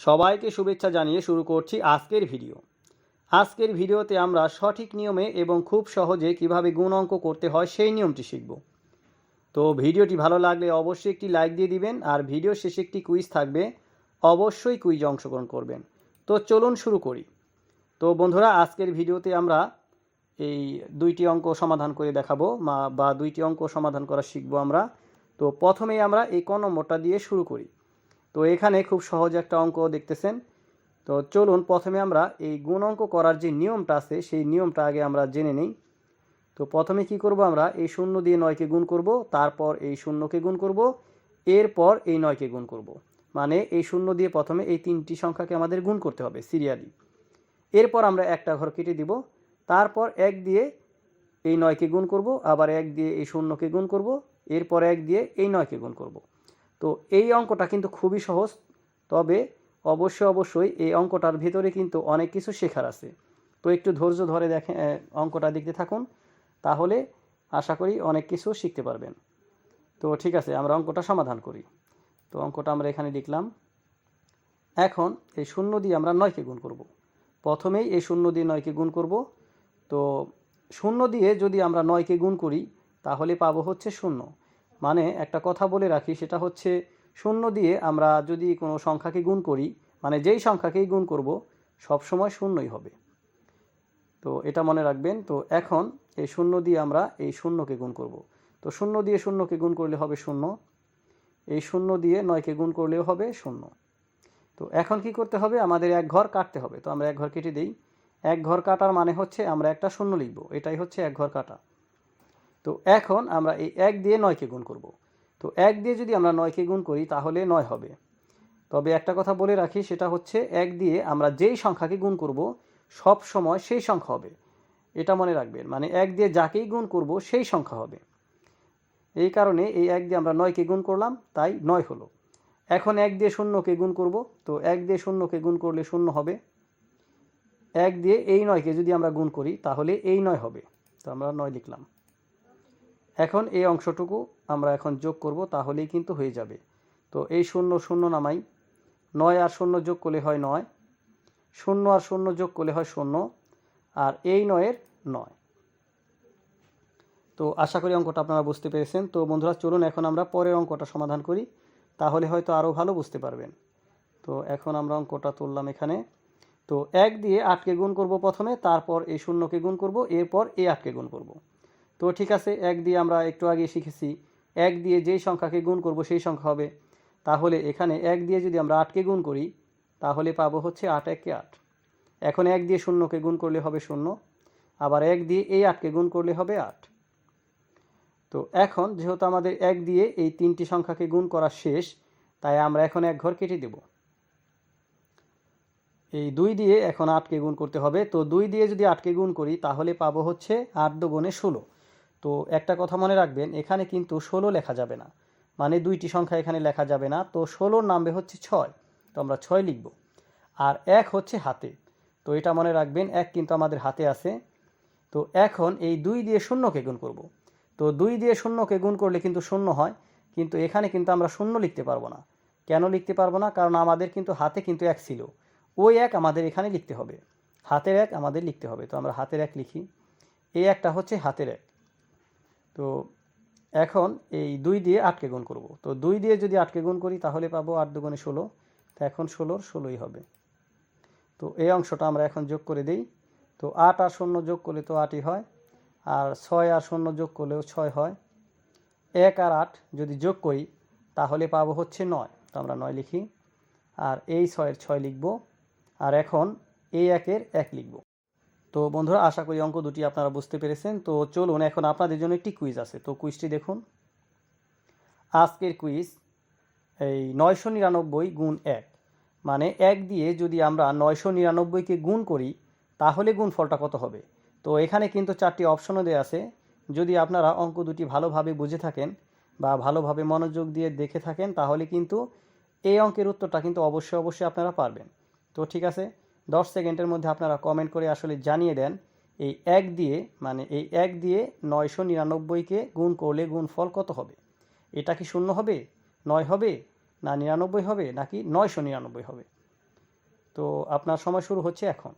সবাইকে শুভেচ্ছা জানিয়ে শুরু করছি আজকের ভিডিও। আজকের ভিডিওতে আমরা সঠিক নিয়মে এবং খুব সহজে কীভাবে গুণ অঙ্ক করতে হয় সেই নিয়মটি শিখব। তো ভিডিওটি ভালো লাগলে অবশ্যই একটি লাইক দিয়ে দিবেন আর ভিডিও শেষে একটি কুইজ থাকবে, অবশ্যই কুইজে অংশগ্রহণ করবেন। তো চলুন শুরু করি। তো বন্ধুরা, আজকের ভিডিওতে আমরা এই দুইটি অঙ্ক সমাধান করে দেখাবো বা দুইটি অঙ্ক সমাধান করা শিখব আমরা। তো প্রথমেই আমরা এই ক নম্বরটা দিয়ে শুরু করি। তো এখানে খুব সহজ একটা অঙ্ক দেখতেছেন। তো চলুন প্রথমে আমরা এই গুণ অঙ্ক করার যে নিয়মটা আছে, সেই নিয়মটা আগে আমরা জেনে নিই। তো প্রথমে কি করব আমরা? এই শূন্য দিয়ে নয়কে গুণ করব, তারপর এই শূন্যকে গুণ করব, এরপর এই নয়কে গুণ করব। মানে এই শূন্য দিয়ে প্রথমে এই তিনটি সংখ্যাকে আমাদের গুণ করতে হবে, সিরিয়ালি। এরপর আমরা একটা ঘর কেটে দিব, তারপর এক দিয়ে এই নয়কে গুণ করব, আবার এক দিয়ে এই শূন্যকে গুণ করব, এরপর এক দিয়ে এই নয়কে গুণ করব। তো এই অঙ্কটা কিন্তু খুবই সহজ, তবে অবশ্যই অবশ্যই এই অঙ্কটার ভিতরে কিন্তু অনেক কিছু শেখার আছে। তো একটু ধৈর্য ধরে দেখেন অঙ্কটা দেখতে থাকুন, তাহলে আশা করি অনেক কিছু শিখতে পারবেন। তো ঠিক আছে, আমরা অঙ্কটা সমাধান করি। তো অঙ্কটা আমরা এখানে লিখলাম এখন এই শূন্য দিয়ে আমরা নয়কে গুণ করব। প্রথমেই এই শূন্য দিয়ে নয়কে গুণ করব। তো শূন্য দিয়ে যদি আমরা নয়কে গুণ করি, তাহলে পাবো হচ্ছে শূন্য। মানে একটা কথা বলে রাখি, সেটা হচ্ছে শূন্য দিয়ে আমরা যদি কোনো সংখ্যাকে গুণ করি মানে যেই সংখ্যাকেই গুণ করব, সব সময় শূন্যই হবে। তো এটা মনে রাখবেন, তো এখন এই শূন্য দিয়ে আমরা এই শূন্যকে গুণ করব। তো শূন্য দিয়ে শূন্যকে গুণ করলে হবে শূন্য, এই শূন্য দিয়ে নয়কে গুণ করলেও হবে শূন্য। তো এখন কি করতে হবে? আমাদের এক ঘর কাটতে হবে। তো আমরা এক ঘর কেটে দিই। এক ঘর কাটার মানে হচ্ছে আমরা একটা শূন্য লিখব। এটাই হচ্ছে এক ঘর কাটা। তো এখন আমরা এই এক দিয়ে নয়কে গুণ করব। তো এক দিয়ে যদি আমরা নয়কে গুণ করি, তাহলে নয় হবে। তবে একটা কথা বলে রাখি, সেটা হচ্ছে এক দিয়ে আমরা যেই সংখ্যাকে গুণ করব, সব সময় সেই সংখ্যা হবে। এটা মনে রাখবেন মানে এক দিয়ে যাকেই গুণ করব, সেই সংখ্যা হবে। এই কারণে এই এক দিয়ে আমরা নয়কে গুণ করলাম, তাই নয় হলো। এখন এক দিয়ে শূন্যকে গুণ করব, তো এক দিয়ে শূন্যকে গুণ করলে শূন্য হবে। এক দিয়ে এই নয়কে যদি আমরা গুণ করি, তাহলে এই নয় হবে। তো আমরা নয় লিখলাম। এখন এই অংশটুকু আমরা এখন যোগ করব, তাহলেই কিন্তু হয়ে যাবে। তো এই শূন্য শূন্য নামাই। নয় আর শূন্য যোগ করলে হয় নয়। শূন্য আর শূন্য যোগ করলে হয় শূন্য, আর এই নয়ের নয়। তো আশা করি অঙ্কটা আপনারা বুঝতে পেরেছেন। তো বন্ধুরা, চলুন এখন আমরা পরের অঙ্কটা সমাধান করি, তাহলে হয়তো আরও ভালো বুঝতে পারবেন। তো এখন আমরা অঙ্কটা তুললাম এখানে। তো এক দিয়ে আটকে গুণ করব প্রথমে, তারপর এই শূন্যকে গুণ করব, এরপর এই আটকে গুণ করব। তো ঠিক আছে, এক দিয়ে আমরা একটু আগে শিখেছি, এক দিয়ে যেই সংখ্যাকে গুণ করব সেই সংখ্যা হবে। তাহলে এখানে এক দিয়ে যদি আমরা আটকে গুণ করি, তাহলে পাবো হচ্ছে আট একে আট। এখন এক দিয়ে শূন্যকে গুণ করলে হবে শূন্য, আবার এক দিয়ে এই আটকে গুণ করলে হবে আট। তো এখন যেহেতু আমাদের এক দিয়ে এই তিনটি সংখ্যাকে গুণ করা শেষ, তাই আমরা এখন এক ঘর কেটে দেব। এই দুই দিয়ে এখন আটকে গুণ করতে হবে, তো দুই দিয়ে যদি আটকে গুণ করি, তাহলে পাবো হচ্ছে আট দুগুণে ষোলো। তো একটা কথা মনে রাখবেন, এখানে কিন্তু ষোলো লেখা যাবে না। মানে দুইটি সংখ্যা এখানে লেখা যাবে না। তো ষোলোর নামবে হচ্ছে ছয়। তো আমরা ছয় লিখব। আর এক হচ্ছে হাতে। তো এটা মনে রাখবেন, এক কিন্তু আমাদের হাতে আছে। তো এখন এই দুই দিয়ে শূন্যকে গুণ করব। তো দুই দিয়ে শূন্যকে গুণ করলে কিন্তু শূন্য হয়। কিন্তু এখানে কিন্তু আমরা শূন্য লিখতে পারব না। কেন লিখতে পারব না? কারণ আমাদের কিন্তু হাতে কিন্তু এক ছিল। ওই এক আমাদের এখানে লিখতে হবে। হাতের এক আমাদের লিখতে হবে। তো আমরা হাতের এক লিখি। এই একটা হচ্ছে হাতের এক। তো এখন এই দুই দিয়ে আটকে গুণ করব। তো দুই দিয়ে যদি আটকে গুণ করি, তাহলে পাবো আট দুগুণে ষোলো। তো এখন ষোলোর ষোলোই হবে। তো এই অংশটা আমরা এখন যোগ করে দিই। তো আট আর শূন্য যোগ করলে তো আটই হয়। আর ছয় আর শূন্য যোগ করলেও ছয় হয়। এক আর আট যদি যোগ করি, তাহলে পাবো হচ্ছে নয়। তো আমরা নয় লিখি। আর এই ছয়ের ছয় লিখব। আর এখন এই একের এক লিখব। তো বন্ধুরা, আশা করি অঙ্ক দুটি আপনারা বুঝতে পেরেছেন। তো চলুন, এখন আপনাদের জন্য একটি কুইজ আছে। তো কুইজটি দেখুন। আজকের কুইজ এই নয়শো নিরানব্বই গুণ এক। মানে এক দিয়ে যদি আমরা নয়শো নিরানব্বইকে গুণ করি, তাহলে গুণফলটা কত হবে? তো এখানে কিন্তু চারটি অপশনও দেওয়া আছে। যদি আপনারা অঙ্ক দুটি ভালোভাবে বুঝে থাকেন বা ভালোভাবে মনোযোগ দিয়ে দেখে থাকেন, তাহলে কিন্তু এই অঙ্কের উত্তরটা কিন্তু অবশ্যই অবশ্যই আপনারা পারবেন। তো ঠিক আছে? দশ সেকেন্ডের মধ্যে আপনারা কমেন্ট করে আসলে জানিয়ে দেন, এই এক দিয়ে মানে এই এক দিয়ে নয়শো নিরানব্বইকে গুণ করলে গুণ ফল কত হবে? এটা কি শূন্য হবে? নয় হবে? না নিরানব্বই হবে? নাকি নয়শো নিরানব্বই হবে? তো আপনার সময় শুরু হচ্ছে এখন।